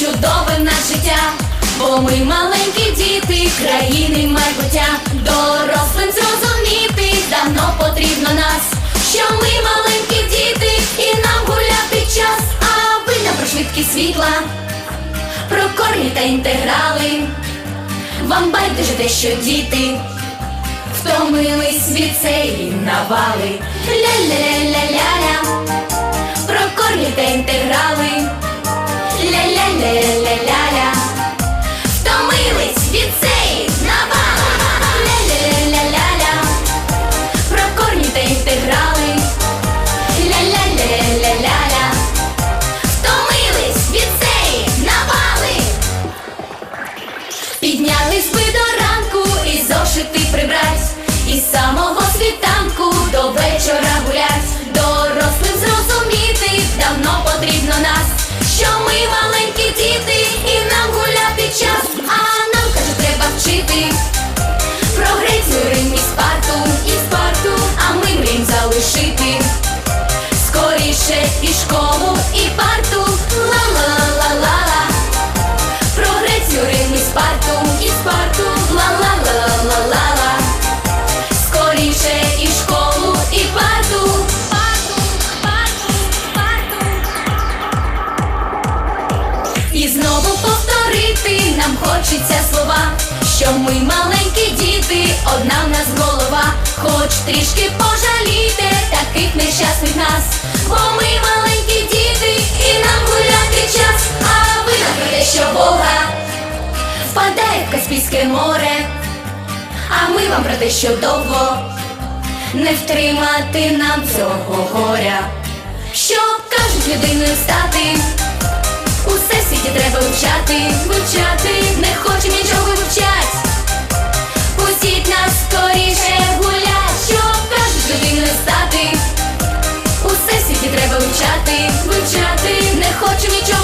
чудове наше життя, бо ми маленькі діти, країни майбуття, дорослим зрозуміти, давно потрібно нас, що ми маленькі діти, і нам гуляти час, а ви нам про швидкість світла, про корні та інтеграли. Вам байдуже те, що діти, втомились від цієї навали. Ля-ля-ля-ля-ля-ля, про корні та інтеграли. Нам хочеться слова, що ми маленькі діти, одна в нас голова, хоч трішки пожалійте таких нещасних нас, бо ми маленькі діти, і нам гуляти час, а ви нам про те, що Бога впадає в Каспійське море, а ми вам про те, що довго не втримати нам цього горя, щоб кажуть людиною стати. Світі треба вивчати, вивчати, не хоче нічого вивчать. Пустіть нас скоріше гулять, щоб кажуть людиною стати. Усе світі треба вивчати, вивчати, не хочу нічого